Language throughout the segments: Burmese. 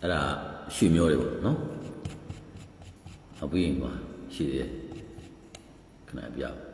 ရွှေမျိုးတွေပေါ့နော်ဟုတ်ပြီပါရှိသေးတယ်ခဏပြလူ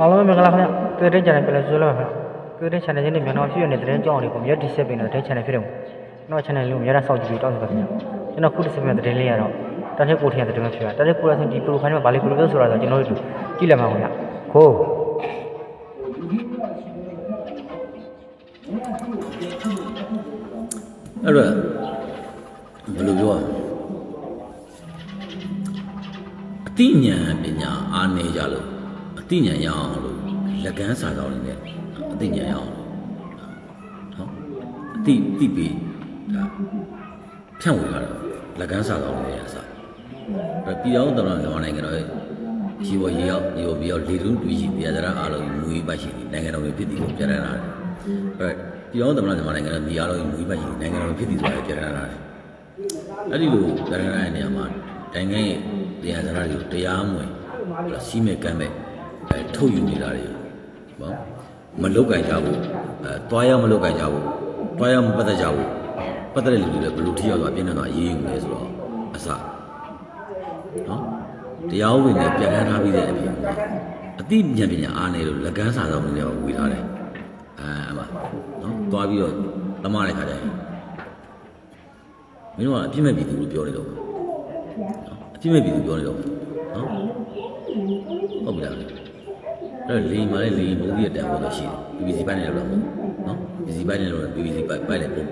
အားလုံးပဲမင်္ဂလာခင်ဗျတွေ့တဲ့ channel ပြန်လဲဆွေးလို့ပါခင်ဗျတွေ့တဲ့ channel ချင်းတွေမြန်တော့ရှိရတဲ့သတင်းကြောင်းတွေကိုမြတ်တစ်ဆက်ပေးနေတဲ့ channel ဖြစ်တယ်ကျွန်တော် channel လေးကိုများရစောင့်ကြည့်ပြီးတောင်းဆိုပါခင်ဗျကျွန်တော်ခုတစ်ဆက်ပြသတင်းလေးရတော့တတစ်ကိုထင်တဲ့သတင်းဖြစ်တာတတစ်ကိုရဆင်ဒီ profile မှာဗာလီ profile ဆိုတာဆိုကျွန်တော်တို့ကြည့်လိုက်မှာခင်ဗျခိုးအဲ့တော့ဘယ်လိုပြောရမလဲအတိညာဏ်ပညာအားနေကြလို့ အတိညာဏ်ရအောင်လို့လက်ကမ်းစာဆောင်နေတယ်အတိညာဏ်ရအောင်လို့နော်အတိတိပြီးဒါဖြန့်ဝေရတာလက်ကမ်းစာဆောင်နေရအစားအဲ့ပြည်အောင်တော်တော်မြန်မာနိုင်ငံတော်ရဲ့ရှိဝရေရောက်ဒီလိုပြီးတော့လေတုံးတူရှိတရားစရာအားလုံးမူကြီးပါရှိတယ်နိုင်ငံတော်ရဲ့ဖြစ်တည်ကိုပြရတာတယ်အဲ့ပြည်အောင်တော်တော်မြန်မာနိုင်ငံတော်ဒီအားလုံးမူကြီးပါရှိတယ်နိုင်ငံတော်ဖြစ်တည်ဆိုတာပြရတာတယ်အဲ့ဒီလိုပြရတဲ့နေရာမှာနိုင်ငံရဲ့တရားစရာတွေကိုတရားမဝင်စီးမဲ့ကမ်းမဲ့ အဲထုတ်ယူနေတာတွေနော်မလုတ်ကြကြဘူးအဲတွားရမလုတ်ကြကြဘူးတွားရမပတ်သက်ကြဘူးပတ်သက်တဲ့လူတွေလည်းဘယ်လိုထိရောက်သွားပြင်းနေတော့အေးအေးလဲဆိုတော့အစနော်တရားဥပဒေနဲ့ပြဋ္ဌာန်းထားပြီးတဲ့အပြင်အတိဉာဏ်ပညာအားနေလို့လက်ကမ်းစာဆောင်နေတော့ဝေထားတယ်အဲအမနော်သွားပြီးတော့တမတဲ့ခါကျရင်မင်းတို့ကအပြစ်မဲ့ပြည်သူလို့ပြောနေတော့နော်အပြစ်မဲ့ပြည်သူပြောနေတော့နော်ဟုတ်ပြီလား အဲ့လီမာလေးလီမိုးကြီးတဲ့တန်ဖို့တော့ရှိတယ် BBC ဘိုင်းနေလို့တော့နော် BBC ဘိုင်းနေလို့ BBC ဘိုင်းဘိုင်းနေပုံ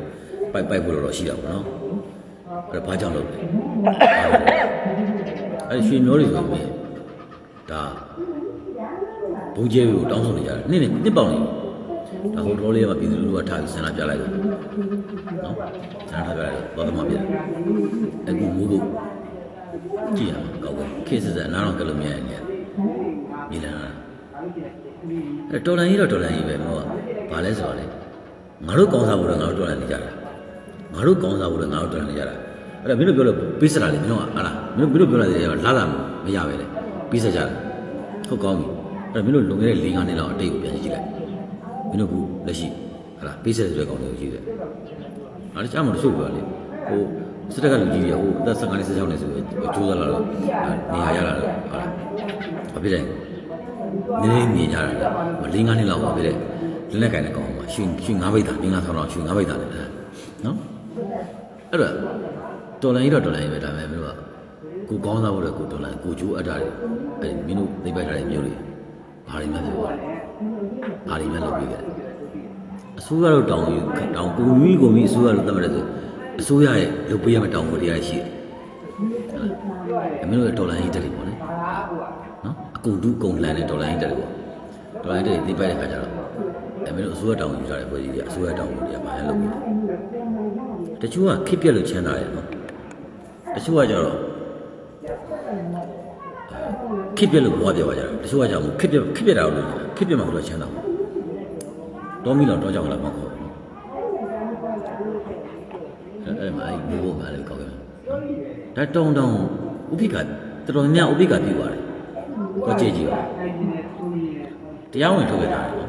ပိုက်ပိုက်ဖို့တော့ရှိတာပေါ့နော်အဲ့ဒါဘာကြောင့်လုပ်လဲအဲ့ရွှေမျိုးတွေဆိုရင်ဒါဘုံကျဲကိုတောင်းဆိုနေကြတယ်နေ့နေ့နှစ်ပေါင်နေဒါဟိုတော်လေးကပြည်သူလူထုကထားပြီးဆန္ဒပြလိုက်တယ်နော်ဆန္ဒပြလိုက်တော့တော့မှပြတယ်အခုမိုးဖို့ကြည့်ရမှာကောက်ပဲခေတ်စစအနားတော့ကလို့မြင်ရနေတယ်မြေလန်း အဲ့တော်လန်ကြီးတော့တော်လန်ကြီးပဲမောကဘာလဲဆိုတော့လေငါတို့ကောင်းစားဖို့တော့ငါတို့တော်လန်နေကြတာငါတို့ကောင်းစားဖို့တော့ငါတို့တော်လန်နေကြတာအဲ့ဒါမင်းတို့ပြောလို့ပေးစတာလေမင်းတို့ကဟာလားမင်းတို့မင်းတို့ပြောလိုက်တယ်လာလာမရပဲလေပေးစကြတယ်ဟုတ်ကောင်းပြီအဲ့ဒါမင်းတို့လုံခဲ့တဲ့၄၅နှစ်လောက်အတိတ်ကိုပြန်ကြည့်လိုက်မင်းတို့ကလက်ရှိဟာလားပေးစတဲ့ကောင်တွေကိုကြည့်တယ်အဲ့ဒါကြောင့်မလို့ဆိုပြောလေဟိုစစ်တပ်ကလူကြီးတွေဟိုအသက်15နှစ်16နှစ်ဆိုကျိုးစားလာတော့နေရာရလာတော့ဟာလားဘာဖြစ်လဲ နည်းနည်းမြင်ကြတာလေ၄၅နှစ်လောက်ပါပဲတဲ့လက်နဲ့ကင်တဲ့ကောင်ကရှင်ရှင်၅ဘိတ်တာ၄၅ဆောင်းတော့ရှင်၅ဘိတ်တာလေနော်အဲ့တော့တော်လိုင်းကြီးတော့တော်လိုင်းကြီးပဲဒါပေမဲ့မင်းတို့ကကိုကောင်းစားဖို့လည်းကိုတော်လိုင်းကိုကျိုးအပ်တာတွေအဲ့မင်းတို့သိပိုက်ထားတဲ့မျိုးတွေဘာတွေမှမပြောဘာတွေမှလုပ်ပြီးခဲ့အစိုးရတော့တောင်းယူတောင်းကိုမိကိုမိအစိုးရလို့သတ်မှတ်တယ်ဆိုအစိုးရရဲ့လုပ်ပေးရမယ့်တောင်းကိုတရားရှိတယ် ဟုတ်လားမင်းတို့တော်လိုင်းကြီးတက်တယ်ပေါ့လေနော်အကုန်တူးအကုန်လန်တဲ့ဒေါ်လာရင်းတက်တယ်ပေါ့ဒေါ်လာရင်းတက်တယ်သိပိုက်တဲ့ခါကျတော့အဲမင်းတို့အစိုးရတောင်းယူကြတယ်ဖွဲ့စည်းတယ်အစိုးရတောင်းယူတယ်ဘာလဲလုပ်ပြီးတချို့ကခစ်ပြက်လို့ချမ်းသာတယ်နော်တချို့ကကျတော့ခစ်ပြက်လို့ဘွားပြပါကြတယ်တချို့ကကြောင့်ခစ်ပြက်ခစ်ပြက်တာလို့ခစ်ပြက်မှလို့ချမ်းသာပေါ့တော်မီလောက်တော့ကြောက်လာမှာခေါ်အဲအဲမအဲ့ဘူးဘောမလည်းကောက်တယ် ဒါတောင်းတောင်းဥပိ္ပကတော်တော်များဥပိ္ပကပြီးသွားတယ်တော့ကြည့်ကြည့်ပါတရားဝင်ထုတ်ပြတာလေ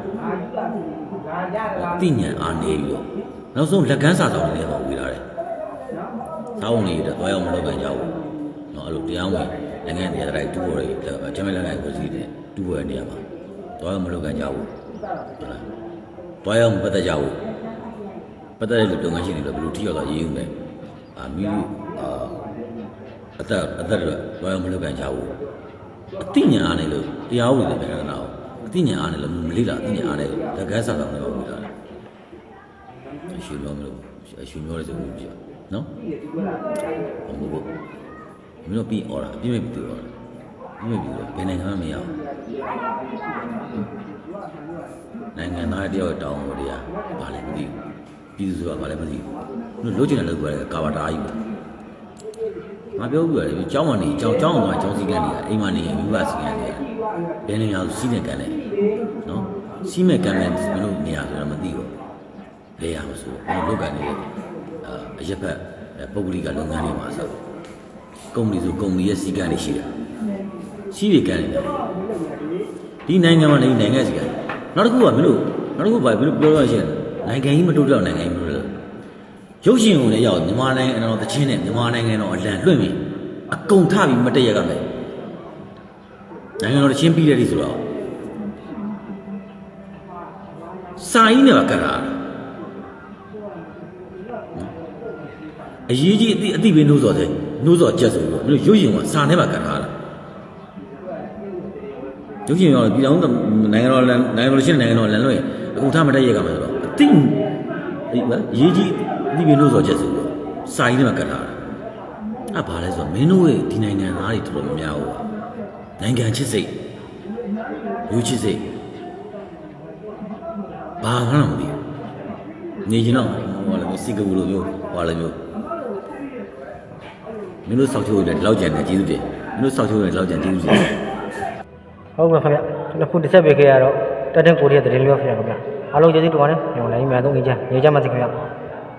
အတိညာအားနေပြီးတော့နောက်ဆုံးလက်ကမ်းစာဆောင်တွေလည်းဟောဝေးလာတယ်။သာဝန်တွေတော့တော့ရောက်မလုပ်ကြကြဘူး။နော်အဲ့လိုတရားဝင်နိုင်ငံတရားတိုင်းတူပေါ်တွေဂျမန်နိုင်ငံကိုစီးတယ်တူပေါ်တဲ့နေရာမှာတော့ရောက်မလုပ်ကြကြဘူး။ဟုတ်လား။တော့ရောက်မပတ်သက်ကြဘူး။ပတ်သက်တဲ့လူတုံငန်းရှိနေတော့ဘယ်လိုထိရောက်တော့ရေးဦးမယ်။အာမိအာ အသက်အသက်တော့တော့ရောက်မလုပ်ကြကြဘူး။အတိညာအားနဲ့လို့တရားဝင်လည်းပြန်ရတာ哦အတိညာအားနဲ့လို့မလိလားအတိညာအားနဲ့တကယ်စားတော့လည်းဝင်လာတယ်အရှင်မျိုးမလို့အရှင်မျိုးလည်းဆိုပြီးပြနော်အမှုပေါ့မင်းတို့ပြီးអော်တာအပြည့်မဲ့ပြီးတော့အပြည့်မဲ့ပြီးတော့ဘယ်နိုင်ငံမှမရအောင်နိုင်ငံသားတယောက်တောင်းလို့တရားဘာလဲမသိဘူးပြည်သူဆိုတာဘာလဲမသိဘူးတို့လိုချင်တယ်လို့ပြောတယ်ကာဘာတာကြီးပဲ ငါပြောပြရတယ်ကျောင်းမနေကျောင်းကျောင်းအောင်ကကျောင်းစီကန်းနေတာအိမ်မနေမိဘစီကန်းနေတာဘယ်နေရာစီးနေကန်လဲနော်စီးမဲ့ကန်လဲမင်းတို့နေရာဆိုတော့မသိဘူးလေရအောင်ဆိုဘယ်လိုလုပ်ကန်နေလဲအာအရက်ဖက်ပုဂ္ဂလိကလုပ်ငန်းတွေမှာဆိုကုမ္ပဏီဆိုကုမ္ပဏီရဲ့စီကန်းတွေရှိတယ်စီးရကန်နေတယ်ဒီနိုင်ငံမှာနေနိုင်ငံစီကန်းနောက်တစ်ခုကမင်းတို့နောက်တစ်ခုဘာမင်းတို့ပြောရရှင်းနိုင်ငံကြီးမတိုးတော့နိုင်ငံကြီးမတိုးတော့ ရုပ်ရှင်ကိုလည်းရောက်မြန်မာနိုင်ငံတော်တချင်းနဲ့မြန်မာနိုင်ငံတော်အလံလွှင့်ပြီးအကုန်ထပြီးမတည့်ရကမယ်နိုင်ငံတော်တချင်းပြီးတဲ့ဒီဆိုတော့စာရင်းနဲ့ပါကတ်တာအရေးကြီးအတိအတိပဲနှိုးစော်တယ်နှိုးစော်ချက်ဆိုတော့မင်းတို့ရုပ်ရှင်ကစာနဲ့ပါကတ်တာလားရုပ်ရှင်ရောပြည်အောင်နိုင်ငံတော်လန်နိုင်ငံတော်တချင်းနိုင်ငံတော်လန်လွှင့်အကုန်ထမတည့်ရကမယ်ဆိုတော့အတိအဲ့ဘာရေးကြီး ဒီပြလို့ဆိုချက်ဆိုတော့စာရင်းထဲမှာကတ်ထားတာအဲ့ဘာလဲဆိုတော့မင်းတို့ရဲ့ဒီနိုင်ငံသားတွေတော်တော်များများဟိုနိုင်ငံချစ်စိတ်လူချစ်စိတ်ဘာမှမသိဘူးနေကျင်တော့ဟောလည်းစိတ်ကူလိုမျိုးဟောလည်းမျိုးမင်းတို့စောက်ချိုးတယ်ဒီလောက်ကြံတယ်ကျေးဇူးတင်မင်းတို့စောက်ချိုးတယ်ဒီလောက်ကြံကျေးဇူးတင်ဟုတ်ကဲ့ခင်ဗျကျွန်တော်ခုတစ်ဆက်ပေးခဲ့ရတော့တက်တဲ့ကိုရီးယားသတင်းလေးပါခင်ဗျာအားလုံးကျေးဇူးတင်ပါတယ်ညောင်လိုင်းမြန်ဆုံးနေကြနေကြမှာစီခင်ဗျာ